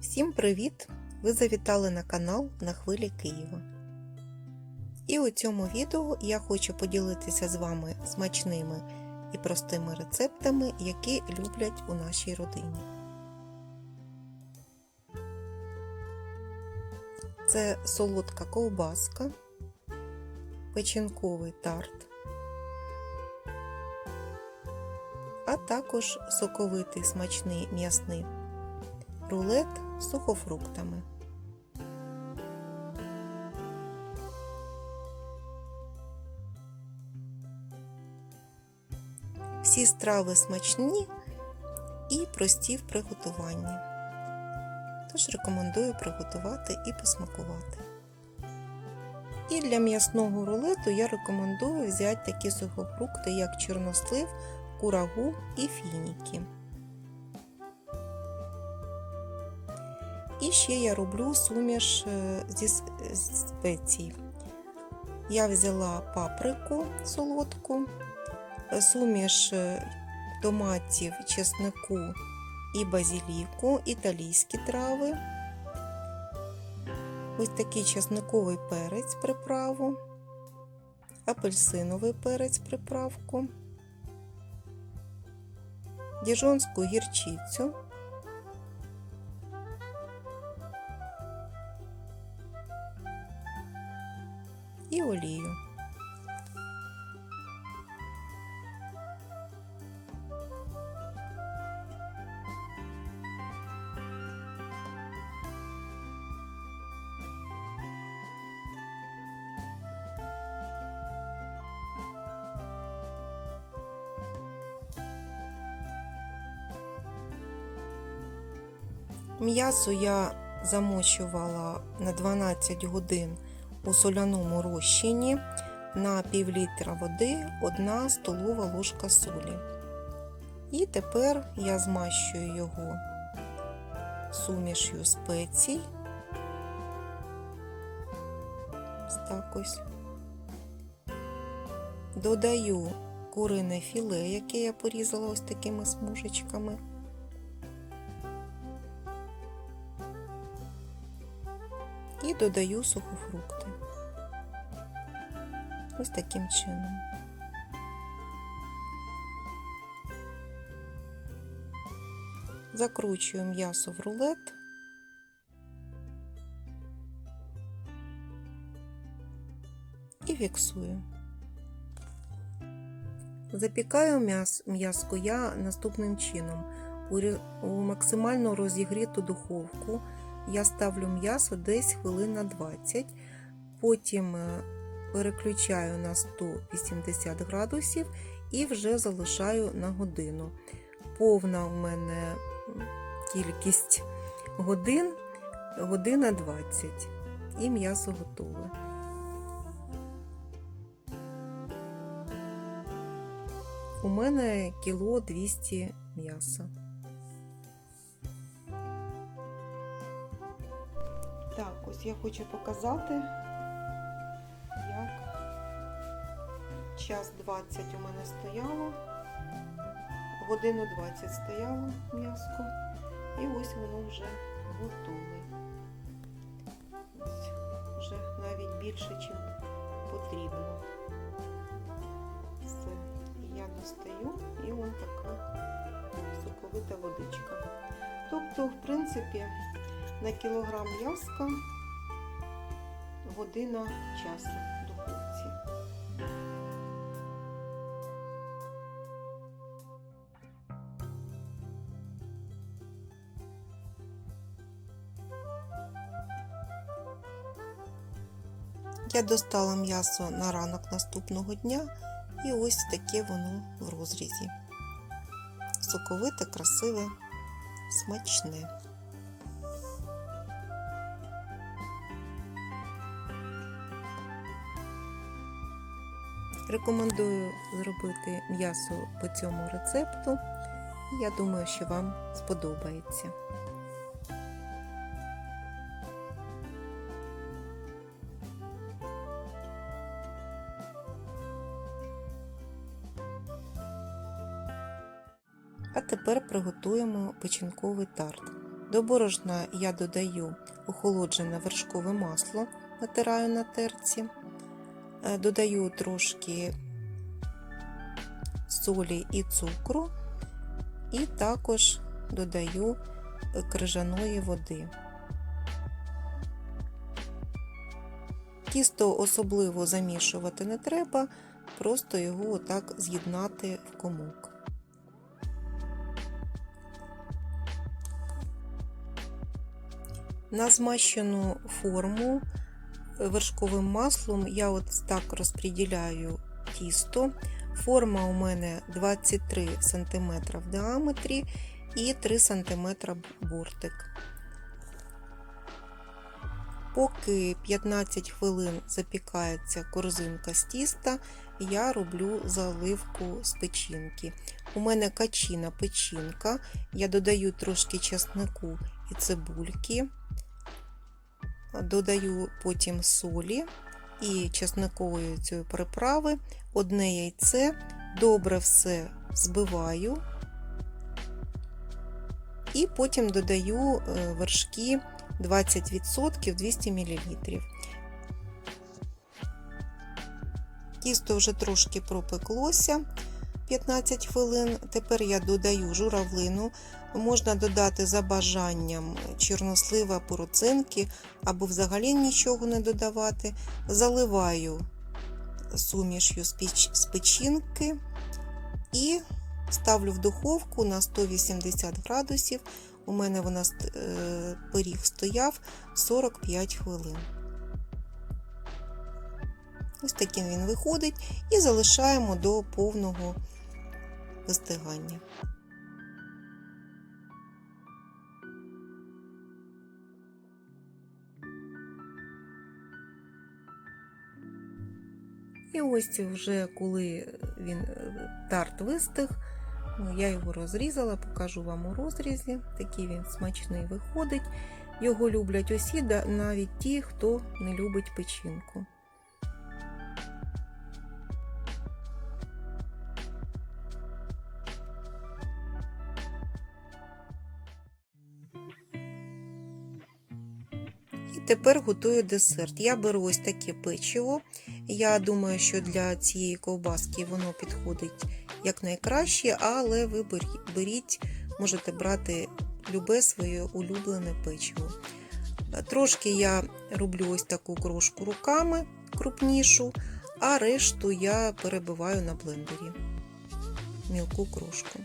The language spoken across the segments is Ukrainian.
Всім привіт! Ви завітали на канал на хвилі Києва. І у цьому відео я хочу поділитися з вами смачними і простими рецептами, які люблять у нашій родині. Це солодка ковбаска, печінковий тарт, а також соковитий смачний м'ясний рулет з сухофруктами. Всі страви смачні і прості в приготуванні. Тож рекомендую приготувати і посмакувати. І для м'ясного рулету я рекомендую взяти такі сухофрукти, як чорнослив, курагу і фініки. І ще я роблю суміш е, зі спецій. Я взяла паприку солодку, суміш е, томатів, чеснику і базіліку, італійські трави. Ось такий чесниковий перець приправу, апельсиновий перець приправку, діжонську гірчицю. Олію. М'ясо я замочувала на 12 годин у соляному розчині на пів літра води 1 столова ложка солі. І тепер я змащую його сумішю спецій. Так ось. Додаю курине філе, яке я порізала ось такими смужечками. І додаю сухофрукти. Ось таким чином. Закручую м'ясо в рулет. І фіксую. Запікаю м'язко я наступним чином. У максимально розігріту духовку я ставлю м'ясо десь хвилин на 20, потім переключаю на 180 градусів і вже залишаю на годину. Повна в мене кількість годин, година 20, і м'ясо готове. У мене кіло 200 м'яса. Ось я хочу показати, як час 20 у мене стояло, годину 20 стояло м'яско, і ось воно вже готове. Ось вже навіть більше, ніж потрібно. Все, я достаю і ось така соковита водичка. Тобто, в принципі, на кілограм м'яска година часу духовці. Я достала м'ясо на ранок наступного дня і ось таке воно в розрізі. Соковите, красиве, смачне. Рекомендую зробити м'ясо по цьому рецепту, я думаю, що вам сподобається. А тепер приготуємо печінковий тарт. До борошна я додаю охолоджене вершкове масло, натираю на терці, додаю трошки солі і цукру, і також додаю е, крижаної води. Тісто особливо замішувати не треба, просто його отак з'єднати в комок. На змащену форму вершковим маслом я от так розподіляю тісто. Форма у мене 23 см в діаметрі і 3 см бортик. Поки 15 хвилин запікається корзинка з тіста, я роблю заливку з печінки. У мене качіна печінка, я додаю трошки чеснику і цибульки, додаю потім солі і чесникової цієї приправи, одне яйце, добре все збиваю. І потім додаю вершки 20% 200 мл. Тісто вже трошки пропеклося 15 хвилин. Тепер я додаю журавлину. Можна додати за бажанням чорнослива, пороцинки або взагалі нічого не додавати. Заливаю сумішю з печінки і ставлю в духовку на 180 градусів. У мене вона пиріг стояв 45 хвилин. Ось таким він виходить і залишаємо до повного вистигання. І ось вже коли він тарт вистиг, я його розрізала, покажу вам у розрізі. Такий він смачний виходить. Його люблять усі, навіть ті, хто не любить печінку. Тепер готую десерт. Я беру ось таке печиво. Я думаю, що для цієї ковбаски воно підходить якнайкраще, але ви беріть, можете брати любе своє улюблене печиво. Трошки я роблю ось таку крошку руками крупнішу, а решту я перебиваю на блендері мілку крошку.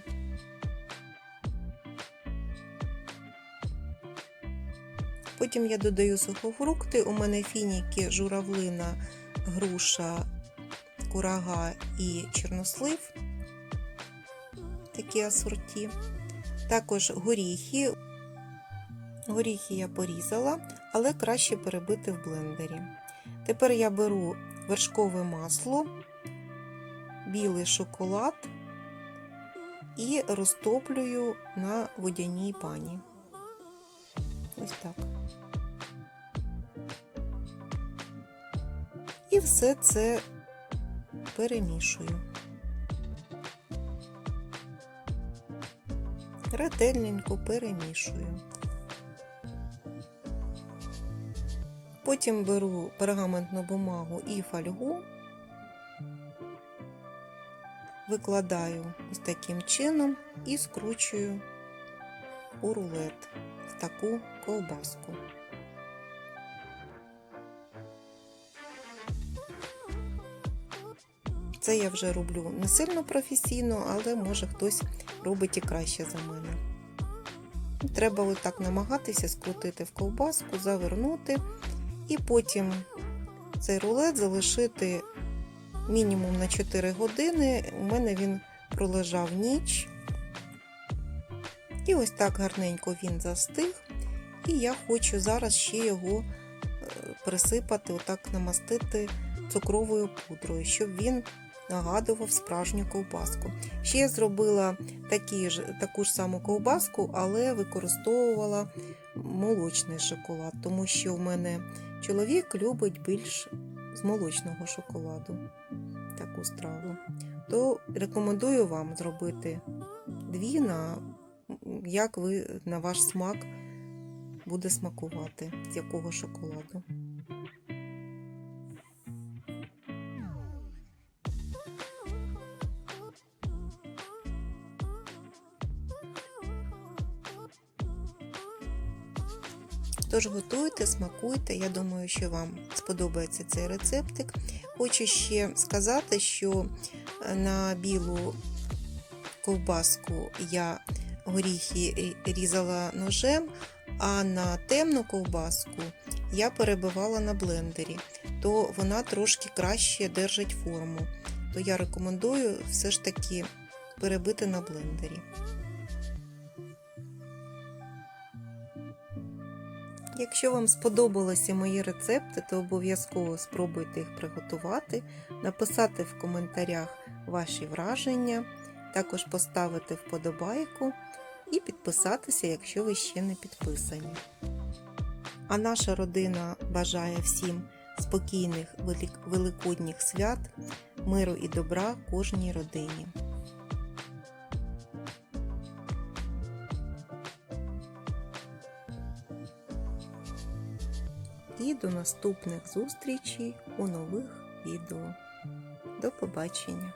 Потім я додаю сухофрукти. У мене фініки, журавлина, груша, курага і чорнослив. Такі асорті. Також горіхи. Горіхи я порізала, але краще перебити в блендері. Тепер я беру вершкове масло, білий шоколад і розтоплюю на водяній пані. Ось так. Все це перемішую. Ретельненько перемішую. Потім беру пергаментну бумагу і фольгу, викладаю ось таким чином і скручую у рулет в таку ковбаску. Це я вже роблю не сильно професійно, але може хтось робить і краще за мене. Треба отак намагатися скрутити в ковбаску, завернути, і потім цей рулет залишити мінімум на 4 години. У мене він пролежав ніч. І ось так гарненько він застиг. І я хочу зараз ще його присипати, отак намастити цукровою пудрою, щоб він нагадував справжню ковбаску. Ще я зробила такі ж, таку ж саму ковбаску, але використовувала молочний шоколад, тому що в мене чоловік любить більш з молочного шоколаду таку страву. То рекомендую вам зробити дві, на, як ви на ваш смак буде смакувати, з якого шоколаду. Тож готуйте, смакуйте. Я думаю, що вам сподобається цей рецептик. Хочу ще сказати, що е, на білу ковбаску я горіхи різала ножем, а на темну ковбаску я перебивала на блендері, то вона трошки краще держить форму. То я рекомендую все ж таки перебити на блендері. Якщо вам сподобалися мої рецепти, то обов'язково спробуйте їх приготувати, написати в коментарях ваші враження, також поставити вподобайку і підписатися, якщо ви ще не підписані. А наша родина бажає всім спокійних великодніх свят, миру і добра кожній родині. І до наступних зустрічей у нових відео. До побачення!